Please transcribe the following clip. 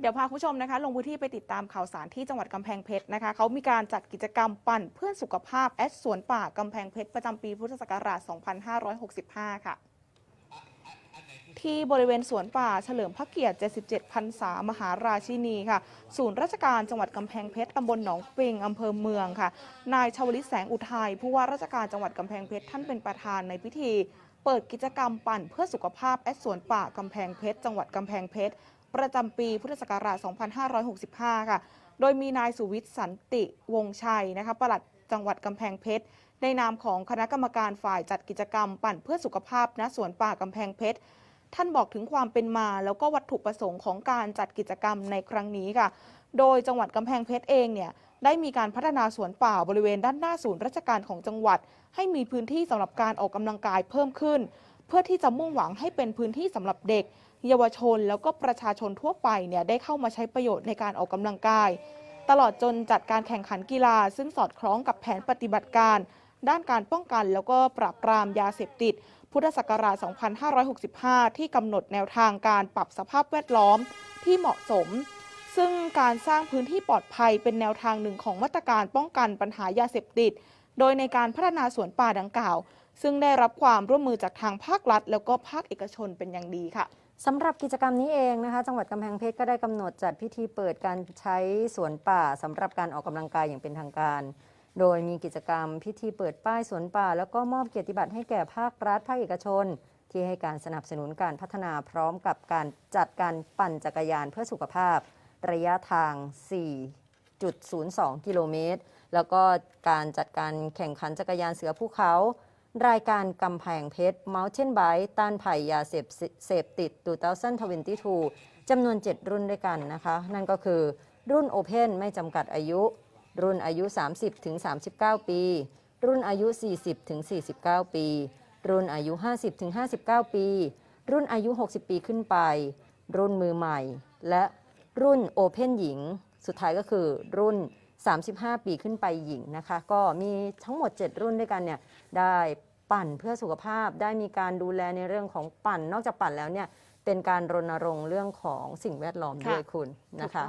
เดี๋ยวพาคุณผู้ชมนะคะ ลงพื้นที่ไปติดตามข่าวสารที่จังหวัดกำแพงเพชรนะคะเขามีการจัดกิจกรรมปั่นเพื่อสุขภาพแอดสวนป่ากำแพงเพชรประจำปีพุทธศักราช 2565 ค่ะ ที่บริเวณสวนป่าเฉลิมพระเกียรติ 77พรรษามหาราชินีค่ะ ศูนย์ราชการจังหวัดกำแพงเพชรตำบลหนองปิงอำเภอเมืองค่ะ นายชวลิตแสงอุทัยผู้ว่าราชการจังหวัดกำแพงเพชรท่านเป็นประธานในพิธี เปิดกิจกรรมปั่นเพื่อสุขภาพแอดสวนป่ากำแพงเพชรจังหวัดกำแพงเพชรประจำปีพุทธศักราช 2565 ค่ะ โดยมีนายสุวิทย์สันติวงศ์ชัยนะคะปลัดจังหวัดกำแพงเพชรในนามของคณะกรรมการฝ่ายจัดกิจกรรมปั่นเพื่อสุขภาพณสวนป่ากำแพงเพชร ท่านบอกถึงความเป็นมา แล้วก็วัตถุประสงค์ของการจัดกิจกรรมในครั้งนี้ค่ะ โดยจังหวัดกำแพงเพชรเองเนี่ยได้มีการพัฒนาสวนป่าบริเวณด้านหน้าศูนย์ราชการของจังหวัด ให้มีพื้นที่สำหรับการออกกำลังกายเพิ่มขึ้น เพื่อที่จะมุ่งหวังให้เป็นพื้นที่สำหรับเด็ก เยาวชนแล้วก็ประชาชนทั่วไปเนี่ยได้เข้ามาใช้ประโยชน์ในการออกกำลังกาย ตลอดจนจัดการแข่งขันกีฬา ซึ่งสอดคล้องกับแผนปฏิบัติการ ด้านการป้องกันแล้วก็ปราบปรามยาเสพติด พุทธศักราช 2565 ที่กำหนดแนวทางการปรับสภาพแวดล้อมที่เหมาะสม ซึ่งการสร้างพื้นที่ปลอดภัยเป็นแนวทางหนึ่งของมาตรการป้องกันปัญหายาเสพติด โดยในการพัฒนาสวนป่าดังกล่าว ซึ่งได้รับความร่วมมือจากทางภาครัฐ แล้วก็ภาคเอกชนเป็นอย่างดีค่ะสำหรับกิจกรรมนี้เองนะคะ จังหวัดกำแพงเพชรก็ได้กำหนดจัดพิธีเปิดการใช้สวนป่าสำหรับการออกกำลังกายอย่างเป็นทางการ โดยมีกิจกรรมพิธีเปิดป้ายสวนป่า แล้วก็มอบเกียรติบัตรให้แก่ภาครัฐภาคเอกชน ที่ให้การสนับสนุนการพัฒนาพร้อมกับการจัดการปั่นจักรยานเพื่อสุขภาพ ระยะทาง 4.02 กิโลเมตร แล้วก็การจัดการแข่งขันจักรยานเสือภูเขา รายการกำแพงเพชร Mountain Bike ต้านภัยยาเสพเสพติด 2022จำนวน 7 รุ่นด้วยกันนะคะ นั่นก็คือรุ่น Open ไม่จำกัดอายุ รุ่นอายุ 30ถึง39 ปี รุ่นอายุ 40ถึง49 ปี รุ่นอายุ 50ถึง59 ปี รุ่นอายุ 60 ปีขึ้นไป รุ่นมือใหม่ และรุ่น Open หญิง สุดท้ายก็คือรุ่น 35 ปีขึ้นไปหญิงนะคะ ก็มีทั้งหมด 7 รุ่นด้วยกันเนี่ยได้ปั่นเพื่อสุขภาพได้มีการดูแลในเรื่องของปั่น นอกจากปั่นแล้วเนี่ยเป็นการรณรงค์เรื่องของสิ่งแวดล้อมด้วยคุณนะคะ